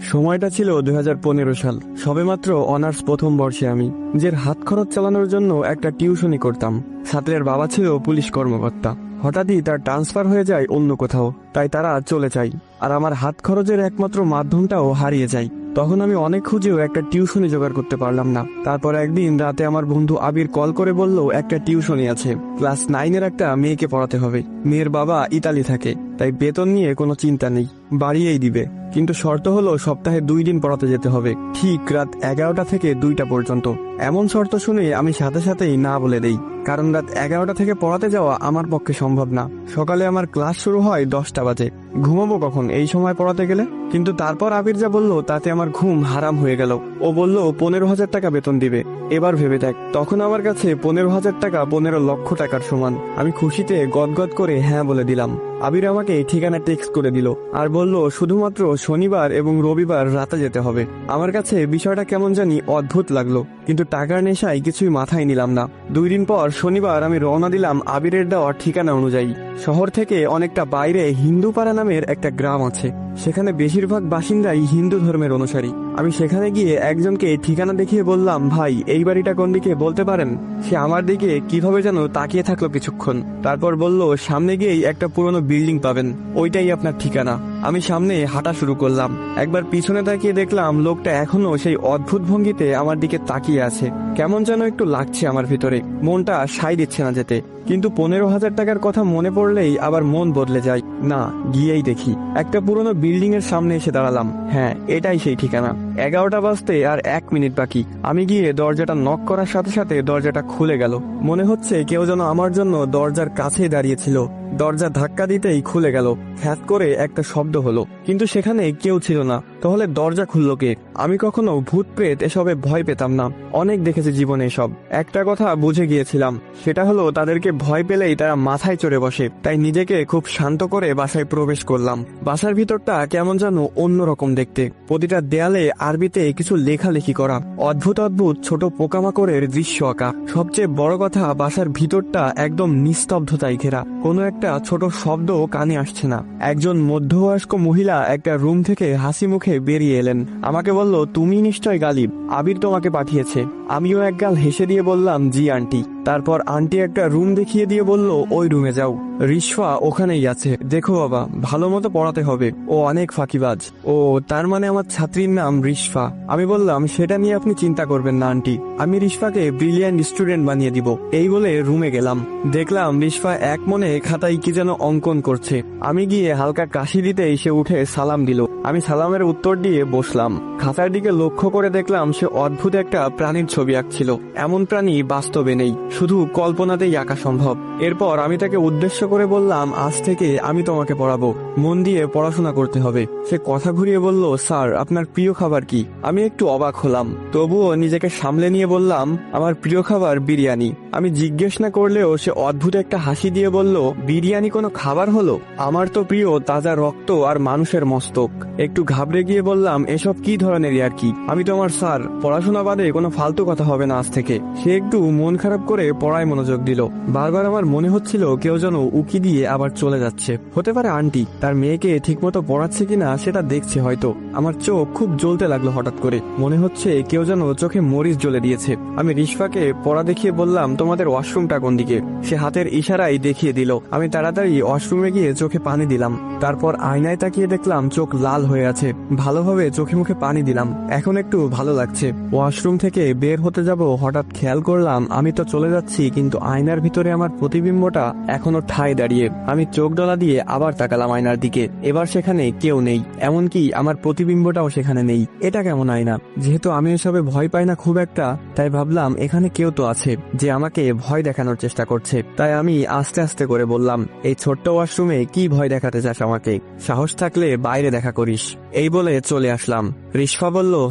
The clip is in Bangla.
সময়টা ছিল দু হাজার পনেরো সাল। সবেমাত্র অনার্স প্রথম বর্ষে আমি, নিজের হাত খরচ চালানোর জন্য একটা টিউশনি করতাম। ছাত্রের বাবা ছিল পুলিশ কর্মকর্তা। হঠাৎই তার ট্রান্সফার হয়ে যায় অন্য কোথাও, তাই তারা চলে যায়। আর আমার হাত খরচের একমাত্র মাধ্যমটাও হারিয়ে যায়। তখন আমি অনেক খুঁজেও একটা টিউশনি জোগাড় করতে পারলাম না। তারপর একদিন রাতে আমার বন্ধু আবির কল করে বলল, একটা টিউশনি আছে। ক্লাস নাইনের একটা মেয়েকে পড়াতে হবে। মেয়ের বাবা ইতালি থাকে। তাই বেতন নিয়ে কোনো চিন্তা নেই। বাড়িয়েই দিবে। কিন্তু শর্ত হলো সপ্তাহে দুই দিন পড়াতে যেতে হবে। ঠিক রাত এগারোটা থেকে দুইটা পর্যন্ত। এমন শর্ত শুনে আমি সাথে সাথেই না বলে দেই। কারণ রাত এগারোটা থেকে পড়াতে যাওয়া আমার পক্ষে সম্ভব না। সকালে আমার ক্লাস শুরু হয় দশটা বাজে। ঘুমাবো কখন? এই সময় পড়াতে গেলে? কিন্তু তারপর আবির যা বলল, তাতে আমার ঘুম হারাম হয়ে গেল। ও বলল, পনেরো হাজার টাকা বেতন দিবে। এবার ভেবে দেখ, তখন আমার কাছে পনেরো হাজার টাকা পনেরো লক্ষ টাকার সমান। আমি খুশিতে গদগদ করে হ্যাঁ বলে দিলাম। আবির আমাকে ঠিকানা টেক্সট করে দিল আর বলল, শুধুমাত্র শনিবার এবং রবিবার রাতে যেতে হবে। আমার কাছে বিষয়টা কেমন জানি অদ্ভুত লাগল, কিন্তু টাকার নেশায় কিছুই মাথায় নিলাম না। দুই দিন পর শনিবার আমি রওনা দিলাম আবিরের দেওয়ার ঠিকানা অনুযায়ী। শহর থেকে অনেকটা বাইরে হিন্দুপাড়া নামের একটা গ্রাম আছে। সেখানে বেশিরভাগ বাসিন্দাই হিন্দু ধর্মের অনুসারী। আমি সেখানে গিয়ে একজনকে ঠিকানা দেখিয়ে বললাম, ভাই, এই বাড়িটা কোন দিকে বলতে পারেন? সে আমার দিকে কীভাবে যেন তাকিয়ে থাকল কিছুক্ষণ। তারপর বলল, সামনে গিয়েই একটা পুরনো বিল্ডিং পাবেন। ওইটাই আপনার ঠিকানা। আমি সামনে হাঁটা শুরু করলাম। একবার পিছনে তাকিয়ে দেখলাম লোকটা এখনও সেই অদ্ভুত ভঙ্গিতে আমার দিকে তাকিয়ে আছে। কেমন যেন একটু লাগছে আমার ভিতরে। মনটা সাই দিচ্ছে না যেতে। কিন্তু পনেরো হাজার টাকার কথা মনে পড়লেই আবার মন বদলে যায়। না, গিয়েই দেখি। একটা পুরনো বিল্ডিং এর সামনে এসে দাঁড়ালাম। হ্যাঁ এটাই সেই ঠিকানা। এগারোটা বাজতে আর এক মিনিট বাকি। আমি গিয়ে দরজাটা নক করার সাথে সাথে দরজাটা খুলে গেল। মনে হচ্ছে কেউ যেন আমার জন্য দরজার কাছে দাঁড়িয়েছিল। দরজা ধাক্কা দিতেই খুলে গেল। খ্যাত করে একটা শব্দ হলো। কিন্তু সেখানে কেউ ছিল না। তাহলে দরজা খুললো কে? আমি কখনো ভূত প্রেত এসবে ভয় পেতাম না। অনেক দেখেছি জীবনে এসব। একটা কথা বুঝে গিয়েছিলাম। সেটা হলো তাদেরকে ভয় পেলেই তারা মাথায় চড়ে বসে। তাই নিজেকে খুব শান্ত করে বাসায় প্রবেশ করলাম। বাসার ভিতরটা কেমন যেন অন্যরকম দেখতে। প্রতিটা দেয়ালে আরবিতে কিছু লেখালেখি করা। অদ্ভুত অদ্ভুত ছোট পোকামাকড়ের দৃশ্য আঁকা। সবচেয়ে বড় কথা বাসার ভিতরটা একদম নিস্তব্ধতায় ঘেরা। কোনো একটা ছোট শব্দ কানে আসছে না। একজন মধ্যবয়স্ক মহিলা একটা রুম থেকে হাসি মুখে বেরিয়ে এলেন। আমাকে বলল, তুমি নিশ্চয় গালিব। আবির তোমাকে পাঠিয়েছে। আমিও এক গাল হেসে দিয়ে বললাম, জি, আন্টি। তারপর আন্টি একটা রুম দেখিয়ে দিয়ে বলল, ওই রুমে যাও। রিশফা ওখানেই আছে। দেখো বাবা, ভালো মতো পড়াতে হবে। ও অনেক ফাঁকিবাজ। ও, তার মানে আমার ছাত্রীর নাম রিশফা আমি বললাম, সেটা নিয়ে আপনি চিন্তা করবেন না, আন্টি। আমি রিশফাকে ব্রিলিয়ান্ট স্টুডেন্ট বানিয়ে দিব। এই বলে রুমে গেলাম। দেখলাম রিশফা এক মনে খাতায় কি যেন অঙ্কন করছে। আমি গিয়ে হালকা কাশি দিতেই সে উঠে সালাম দিল। আমি সালামের উত্তর দিয়ে বসলাম। খাতার দিকে লক্ষ্য করে দেখলাম সে অদ্ভুত একটা প্রাণীর ছবি আঁকছিল। এমন প্রাণী বাস্তবে নেই। শুধু কল্পনাতেই আঁকা সম্ভব। এরপর আমি তাকে উদ্দেশ্য করে বললাম, আজ থেকে আমি তোমাকে পড়াবো। মন দিয়ে পড়াশোনা করতে হবে। সে কথা ঘুরিয়ে বলল, স্যার, আপনার প্রিয় খাবার কি? আমি একটু অবাক হলাম। তবুও নিজেকে সামলে নিয়ে বললাম, আমার প্রিয় খাবার বিরিয়ানি। আমি জিজ্ঞেস না করলেও সে অদ্ভুত একটা হাসি দিয়ে বলল, বিরিয়ানি কোনো খাবার হলো? আমার তো প্রিয় তাজা রক্ত আর মানুষের মস্তক। একটু ঘাবড়ে গিয়ে বললাম, এসব কি ধরনের আর কি? আমি তো আমার স্যার, পড়াশোনা বাদে কোনো ফালতু কথা হবে না আজ থেকে। সে একটু মন খারাপ করে পড়ায় মনোযোগ দিল। বারবার আমার মনে হচ্ছিল কেউ যেন উকি দিয়ে আবার চলে যাচ্ছে। হতে পারে আন্টি, তার মেয়েকে ঠিকমতো পড়াচ্ছে কিনা সেটা দেখছে হয়তো। আমার চোখ খুব জ্বলতে লাগল হঠাৎ করে। মনে হচ্ছে কেউ যেন চোখে মরিচ জ্বলে দিয়েছে। আমি রিশফাকে পড়া দেখিয়ে বললাম তোমাদের ওয়াশরুমটা কোন দিকে? সে হাতের ইশারায় দেখিয়ে দিল। আমি তাড়াতাড়ি ওয়াশরুমে গিয়ে চোখে পানি দিলাম। তারপর আয়নায় তাকিয়ে দেখলাম চোখ লাল হয়ে আছে। ভালোভাবে চোখে মুখে পানি দিলাম। এখন একটু ভালো লাগছে। ওয়াশরুম থেকে বের হতে যাব হঠাৎ খেয়াল করলাম আমি তো চলে যাচ্ছি, কিন্তু আয়নার ভিতরে আমার প্রতিবিম্বটা এখনও ঠায় দাঁড়িয়ে। আমি চোখ ডলা দিয়ে আবার তাকালাম আয়নার দিকে। এবার সেখানে কেউ নেই, এমনকি আমার প্রতিবিম্বটাও সেখানে নেই। এটা কেমন আয়না? যেহেতু আমি এসবে ভয় পাই না খুব একটা, তাই ভাবলাম এখানে কেউ তো আছে, যে আমাকে ভয় দেখানোর চেষ্টা করছে। তাই আমি আস্তে আস্তে করে বললাম, এই ছোট্ট ওয়াশরুমে কি ভয় দেখাতে চাস আমাকে? সাহস থাকলে বাইরে দেখা করিস। এই বলে চলে আসলাম। রিশফা বলল